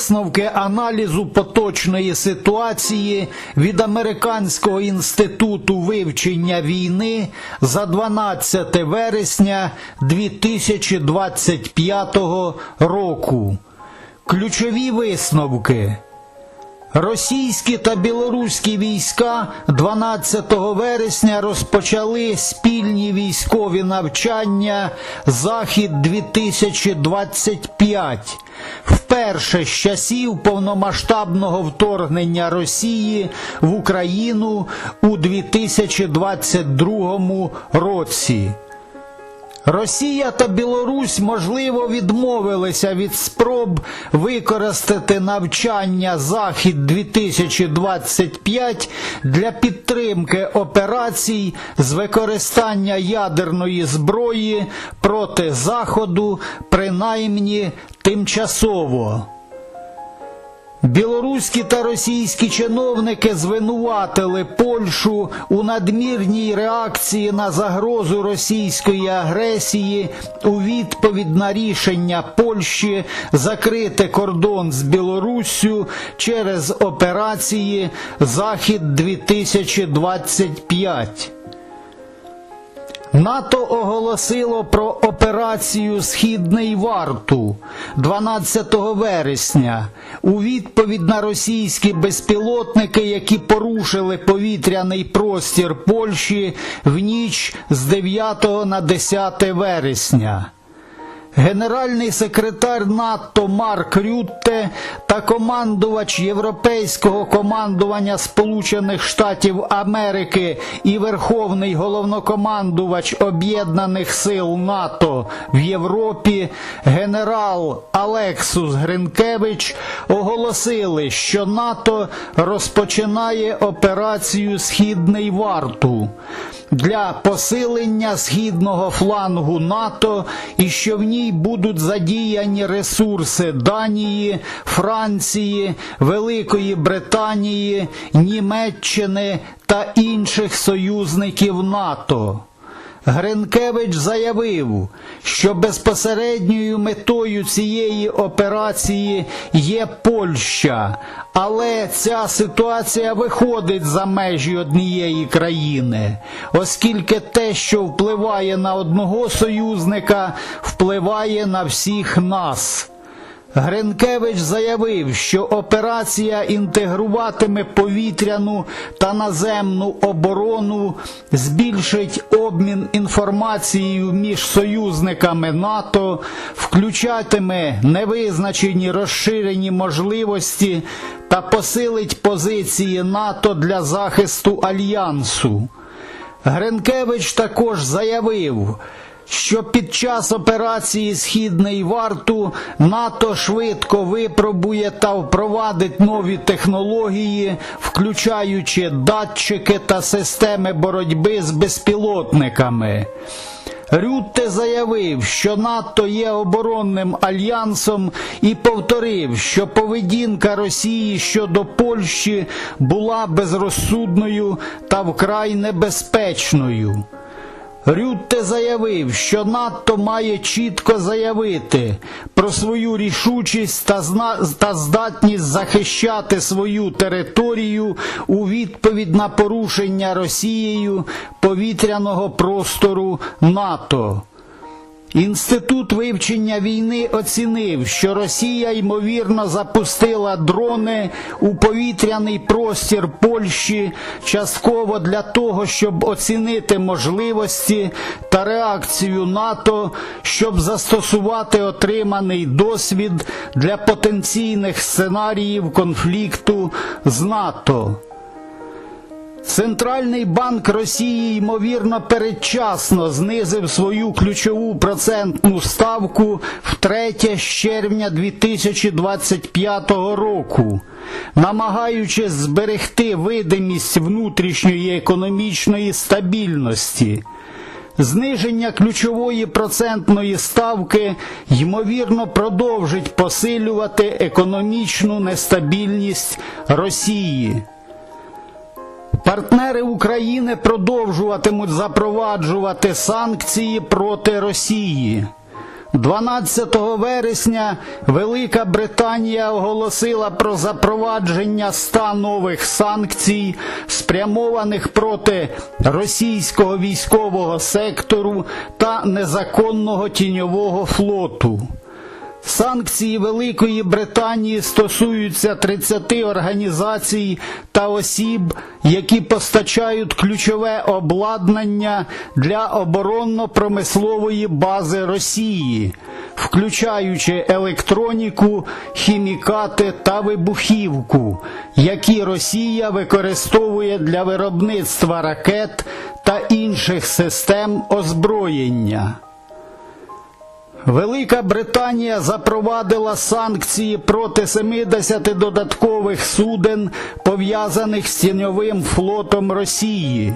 Висновки аналізу поточної ситуації від Американського інституту вивчення війни за 12 вересня 2025 року. Ключові висновки. Російські та білоруські війська 12 вересня розпочали спільні військові навчання Захід 2025 вперше з часів повномасштабного вторгнення Росії в Україну у 2022 році. Росія та Білорусь, можливо, відмовилися від спроб використати навчання Захід 2025 для підтримки операцій з використання ядерної зброї проти Заходу, принаймні тимчасово. Білоруські та російські чиновники звинуватили Польщу у надмірній реакції на загрозу російської агресії у відповідь на рішення Польщі закрити кордон з Білоруссю через операції Захід 2025. НАТО оголосило про операцію Східний варту 12 вересня у відповідь на російські безпілотники, які порушили повітряний простір Польщі в ніч з 9 на 10 вересня. Генеральний секретар НАТО Марк Рютте та командувач Європейського командування Сполучених Штатів Америки і Верховний головнокомандувач Об'єднаних сил НАТО в Європі генерал Алексус Гринкевич оголосили, що НАТО розпочинає операцію Східний варту для посилення східного флангу НАТО і що в ній будуть задіяні ресурси Данії, Франції, Великої Британії, Німеччини та інших союзників НАТО. Гринкевич заявив, що безпосередньою метою цієї операції є Польща, але ця ситуація виходить за межі однієї країни, оскільки те, що впливає на одного союзника, впливає на всіх нас. Гринкевич заявив, що операція інтегруватиме повітряну та наземну оборону, збільшить обмін інформацією між союзниками НАТО, включатиме невизначені розширені можливості та посилить позиції НАТО для захисту альянсу. Гринкевич також заявив, що під час операції Східний варту НАТО швидко випробує та впровадить нові технології, включаючи датчики та системи боротьби з безпілотниками. Рютте заявив, що НАТО є оборонним альянсом і повторив, що поведінка Росії щодо Польщі була безрозсудною та вкрай небезпечною. Рютте заявив, що НАТО має чітко заявити про свою рішучість та, зна... та здатність захищати свою територію у відповідь на порушення Росією повітряного простору НАТО. Інститут вивчення війни оцінив, що Росія ймовірно запустила дрони у повітряний простір Польщі частково для того, щоб оцінити можливості та реакцію НАТО, щоб застосувати отриманий досвід для потенційних сценаріїв конфлікту з НАТО. Центральний банк Росії ймовірно передчасно знизив свою ключову процентну ставку втретє з червня 2025 року, намагаючись зберегти видимість внутрішньої економічної стабільності. Зниження ключової процентної ставки ймовірно продовжить посилювати економічну нестабільність Росії. Партнери України продовжуватимуть запроваджувати санкції проти Росії. 12 вересня Велика Британія оголосила про запровадження ста нових санкцій, спрямованих проти російського військового сектору та незаконного тіньового флоту. Санкції Великої Британії стосуються 30 організацій та осіб, які постачають ключове обладнання для оборонно-промислової бази Росії, включаючи електроніку, хімікати та вибухівку, які Росія використовує для виробництва ракет та інших систем озброєння. Велика Британія запровадила санкції проти 70 додаткових суден, пов'язаних з тіньовим флотом Росії.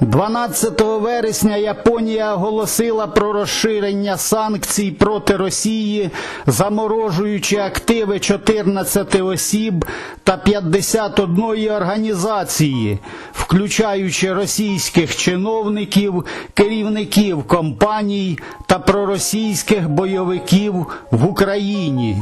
12 вересня Японія оголосила про розширення санкцій проти Росії, заморожуючи активи 14 осіб та 51 організації, включаючи російських чиновників, керівників компаній та проросійських бойовиків в Україні.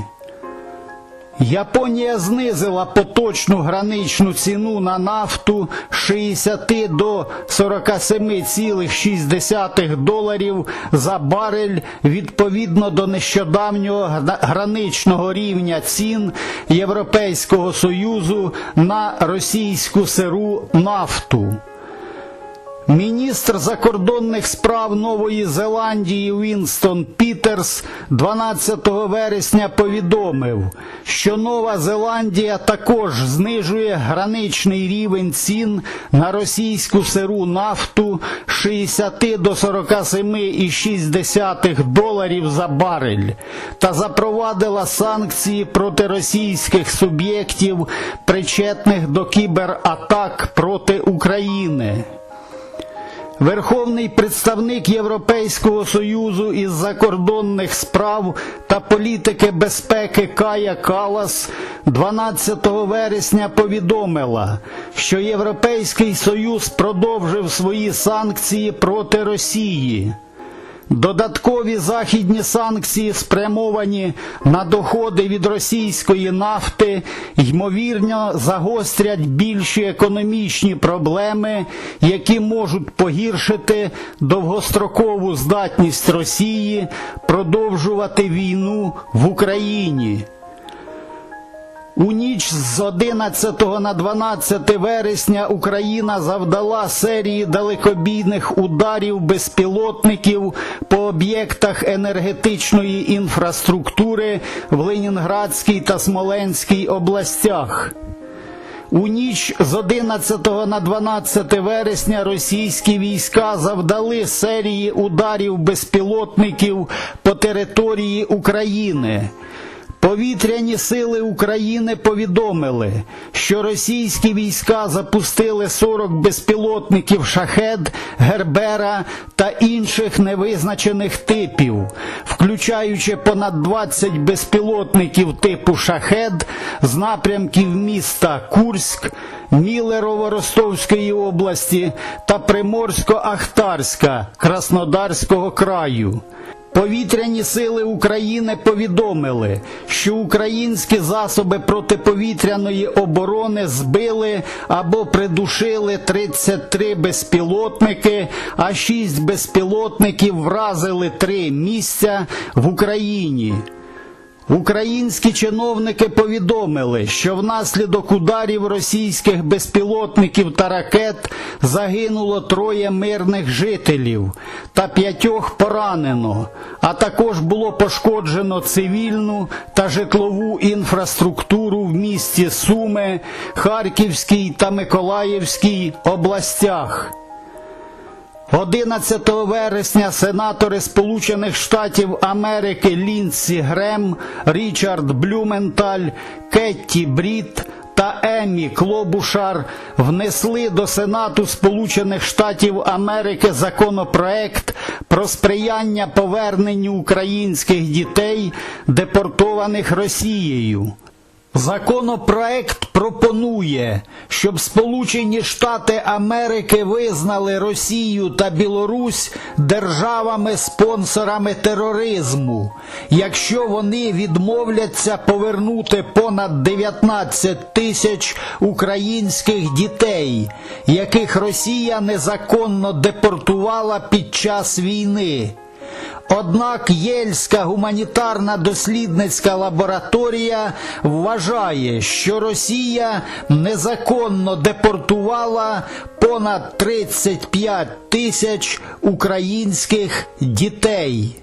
Японія знизила поточну граничну ціну на нафту з 60 до 47,6 доларів за барель відповідно до нещодавнього граничного рівня цін Європейського Союзу на російську сиру нафту. Міністр закордонних справ Нової Зеландії Вінстон Пітерс 12 вересня повідомив, що Нова Зеландія також знижує граничний рівень цін на російську сиру нафту з 60 до 47,6 доларів за барель та запровадила санкції проти російських суб'єктів, причетних до кібератак проти України. Верховний представник Європейського союзу із закордонних справ та політики безпеки Кая Калас 12 вересня повідомила, що Європейський союз продовжив свої санкції проти Росії. Додаткові західні санкції, спрямовані на доходи від російської нафти, ймовірно загострять більші економічні проблеми, які можуть погіршити довгострокову здатність Росії продовжувати війну в Україні. У ніч з 11 на 12 вересня Україна завдала серії далекобійних ударів безпілотників по об'єктах енергетичної інфраструктури в Ленінградській та Смоленській областях. У ніч з 11 на 12 вересня російські війська завдали серії ударів безпілотників по території України. Повітряні сили України повідомили, що російські війська запустили 40 безпілотників шахед, гербера та інших невизначених типів, включаючи понад 20 безпілотників типу шахед з напрямків міста Курськ, Мілерово-Ростовської області та Приморсько-Ахтарська Краснодарського краю. Повітряні сили України повідомили, що українські засоби протиповітряної оборони збили або придушили 33 безпілотники, а 6 безпілотників вразили три місця в Україні. Українські чиновники повідомили, що внаслідок ударів російських безпілотників та ракет загинуло троє мирних жителів та п'ятьох поранено, а також було пошкоджено цивільну та житлову інфраструктуру в місті Суми, Харківській та Миколаївській областях. 11 вересня сенатори Сполучених Штатів Америки Лінсі Грем, Річард Блюменталь, Кетті Бріт та Емі Клобушар внесли до Сенату Сполучених Штатів Америки законопроект про сприяння поверненню українських дітей, депортованих Росією. Законопроект пропонує, щоб Сполучені Штати Америки визнали Росію та Білорусь державами-спонсорами тероризму, якщо вони відмовляться повернути понад 19 тисяч українських дітей, яких Росія незаконно депортувала під час війни. Однак Єльська гуманітарна дослідницька лабораторія вважає, що Росія незаконно депортувала понад 35 тисяч українських дітей.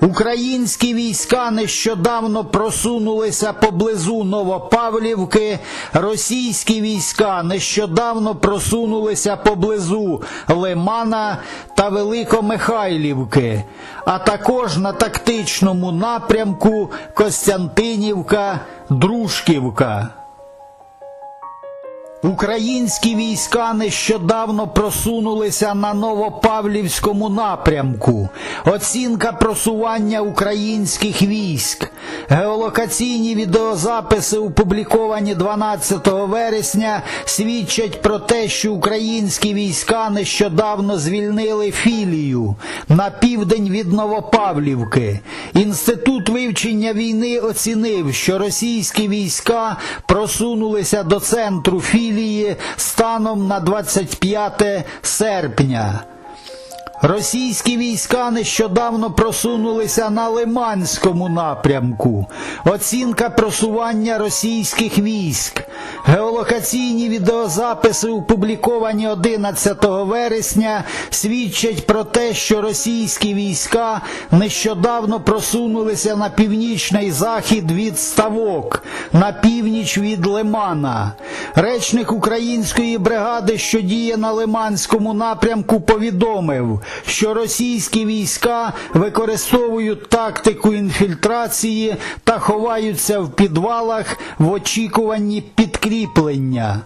Українські війська нещодавно просунулися поблизу Новопавлівки, російські війська нещодавно просунулися поблизу Лимана та Великомихайлівки, а також на тактичному напрямку Костянтинівка, Дружківка. Українські війська нещодавно просунулися на Новопавлівському напрямку. Оцінка просування українських військ. Геолокаційні відеозаписи, опубліковані 12 вересня, свідчать про те, що українські війська нещодавно звільнили філію на південь від Новопавлівки. Інститут вивчення війни оцінив, що російські війська просунулися до центру філії станом на 25 серпня. Російські війська нещодавно просунулися на Лиманському напрямку. Оцінка просування російських військ. Геолокаційні відеозаписи, опубліковані 11 вересня, свідчать про те, що російські війська нещодавно просунулися на північний захід від Ставок, на північ від Лимана. Речник української бригади, що діє на Лиманському напрямку, повідомив, що російські війська використовують тактику інфільтрації та ховаються в підвалах в очікуванні підкріплення.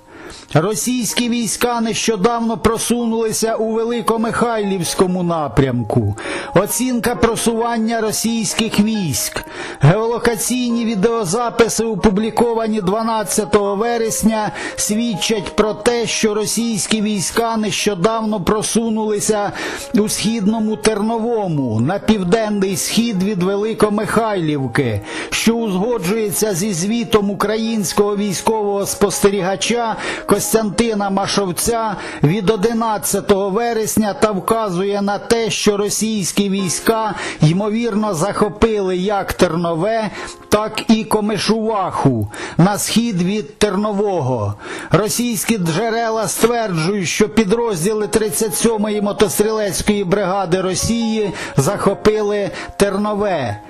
Російські війська нещодавно просунулися у Великомихайлівському напрямку. Оцінка просування російських військ. Геолокаційні відеозаписи, опубліковані 12 вересня, свідчать про те, що російські війська нещодавно просунулися у східному Терновому на південний схід від Великомихайлівки, що узгоджується зі звітом українського військового спостерігача Костянтина Машовця від 11 вересня та вказує на те, що російські війська ймовірно захопили як Тернове, так і Комишуваху на схід від Тернового. Російські джерела стверджують, що підрозділи 37-ї мотострілецької бригади Росії захопили Тернове.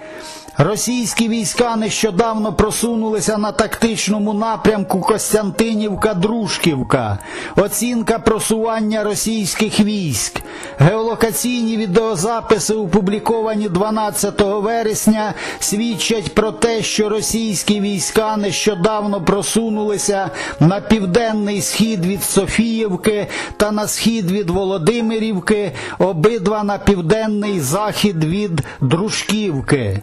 Російські війська нещодавно просунулися на тактичному напрямку Костянтинівка-Дружківка. Оцінка просування російських військ. Геолокаційні відеозаписи, опубліковані 12 вересня, свідчать про те, що російські війська нещодавно просунулися на південний схід від Софіївки та на схід від Володимирівки, обидва на південний захід від Дружківки.